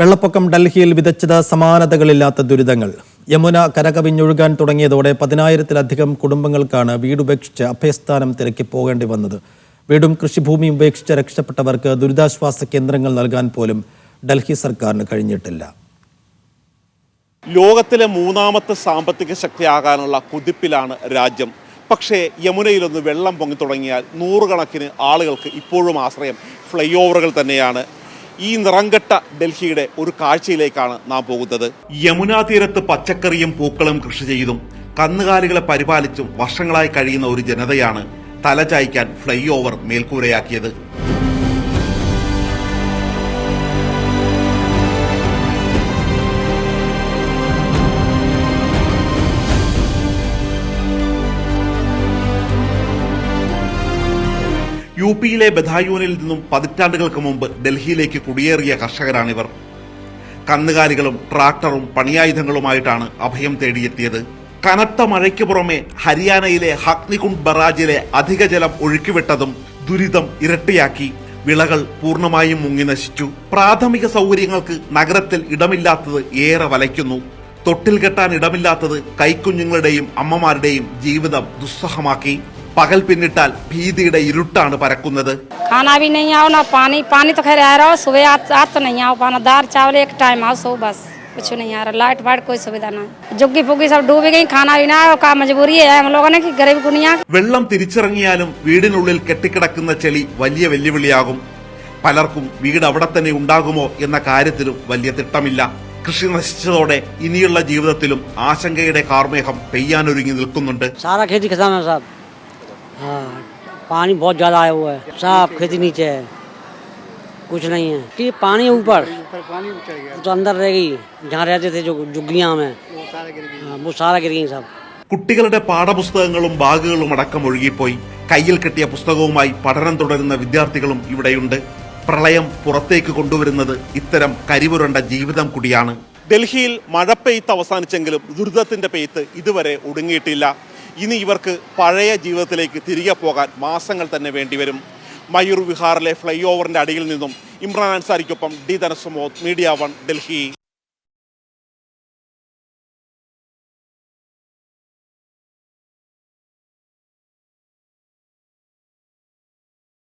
വെള്ളപ്പൊക്കം ഡൽഹിയിൽ വിതച്ചത് സമാനതകളില്ലാത്ത ദുരിതങ്ങൾ. യമുന കരകവിഞ്ഞൊഴുകാൻ തുടങ്ങിയതോടെ പതിനായിരത്തിലധികം കുടുംബങ്ങൾക്കാണ് വീടുപേക്ഷിച്ച് അഭയസ്ഥാനം തിരക്കി പോകേണ്ടി വന്നത്. വീടും കൃഷിഭൂമിയും ഉപേക്ഷിച്ച് രക്ഷപ്പെട്ടവർക്ക് ദുരിതാശ്വാസ കേന്ദ്രങ്ങൾ നൽകാൻ പോലും ഡൽഹി സർക്കാരിന് കഴിഞ്ഞിട്ടില്ല. ലോകത്തിലെ മൂന്നാമത്തെ സാമ്പത്തിക ശക്തിയാകാനുള്ള കുതിപ്പിലാണ് രാജ്യം. പക്ഷേ യമുനയിലൊന്ന് വെള്ളം പൊങ്ങി തുടങ്ങിയാൽ നൂറുകണക്കിന് ആളുകൾക്ക് ഇപ്പോഴും ആശ്രയം. ഫ്ലൈ ഓവറുകൾ തന്നെയാണ്. ഈ നിറങ്കട്ട ഡൽഹിയുടെ ഒരു കാഴ്ചയിലേക്കാണ് നാം പോകുന്നത്. യമുനാ തീരത്ത് പച്ചക്കറിയും പൂക്കളും കൃഷി ചെയ്തും കന്നുകാലികളെ പരിപാലിച്ചും വർഷങ്ങളായി കഴിയുന്ന ഒരു ജനതയാണ് തലചായ്ക്കാൻ ഫ്ലൈ ഓവർ മേൽക്കൂരയാക്കിയത്. യു പിയിലെ ബദായൂനിൽ നിന്നും പതിറ്റാണ്ടുകൾക്ക് മുമ്പ് ഡൽഹിയിലേക്ക് കുടിയേറിയ കർഷകരാണിവർ. കന്നുകാലികളും ട്രാക്ടറും പണിയായുധങ്ങളുമായിട്ടാണ് അഭയം തേടിയെത്തിയത്. കനത്ത മഴയ്ക്ക് പുറമെ ഹരിയാനയിലെ ഹഗ്നികുണ്ട് ബറാജിലെ അധിക ജലം ഒഴുക്കിവിട്ടതും ദുരിതം ഇരട്ടിയാക്കി. വിളകൾ പൂർണമായും മുങ്ങി നശിച്ചു. പ്രാഥമിക സൗകര്യങ്ങൾക്ക് നഗരത്തിൽ ഇടമില്ലാത്തത് ഏറെ വലയ്ക്കുന്നു. തൊട്ടിൽ കെട്ടാൻ ഇടമില്ലാത്തത് കൈക്കുഞ്ഞുങ്ങളുടെയും അമ്മമാരുടെയും ജീവിതം ദുസ്സഹമാക്കി. പകൽ പിന്നിട്ടാൽ ഭീതിയുടെ ഇരുട്ടാണ് പരക്കുന്നത് खाना भी नहीं आओ ना पानी पानी तो खैर आ रहा हो सुबह आ, आ तो नहीं आओ पाना दाल चावल एक टाइम आओ सो बस कुछ नहीं आ रहा लाइट वाइट कोई सुविधा नहीं जुग्गी फुग्गी सब डूबी गई खाना भी ना आया का मजबूरी है हम लोगों ने कि गरीब दुनिया വെള്ളം തിരിച്ചിറങ്ങിയാലും വീടിനുള്ളിൽ കെട്ടിക്കിടക്കുന്ന ചെളി വലിയ വെല്ലുവിളിയാകും പലർക്കും വീട് അവിടെ തന്നെ ഉണ്ടാകുമോ എന്ന കാര്യത്തിലും വലിയ തിട്ടമില്ല കൃഷി നശിച്ചതോടെ ഇനിയുള്ള ജീവിതത്തിലും ആശങ്കയുടെ കാർമേഘം പെയ്യാനൊരുങ്ങി നിൽക്കുന്നുണ്ട് सारा खेती खत्म है साहब हाँ पानी बहुत ज़्यादा आया हुआ है साफ खेती नीचे है कुछ नहीं है कि पानी ऊपर तो अंदर रह गई जहाँ रहते थे जो जुग्गियाँ में हाँ, वो सारा गिर गई साहब കുട്ടികളുടെ പാഠപുസ്തകങ്ങളും ബാഗുകളും അടക്കം ഒഴുകിപ്പോയി കയ്യിൽ കിട്ടിയ പുസ്തകവുമായി പഠനം തുടരുന്ന വിദ്യാർത്ഥികളും ഇവിടെയുണ്ട് പ്രളയം പുറത്തേക്ക് കൊണ്ടുവരുന്നത് ഇത്തരം കരിപുരണ്ട ജീവിതം കൂടിയാണ് ഡൽഹിയിൽ മഴ പെയ്ത്ത് അവസാനിച്ചെങ്കിലും ദുരിതത്തിന്റെ പെയ്ത്ത് ഇതുവരെ ഒടുങ്ങിയിട്ടില്ല ഇനി ഇവർക്ക് പഴയ ജീവിതത്തിലേക്ക് തിരികെ പോകാൻ മാസങ്ങൾ തന്നെ വേണ്ടിവരും മയൂർ വിഹാറിലെ ഫ്ലൈ ഓവറിന്റെ അടിയിൽ നിന്നും Imran അൻസാരിക്കൊപ്പം D Dhanasumod Media One Delhi.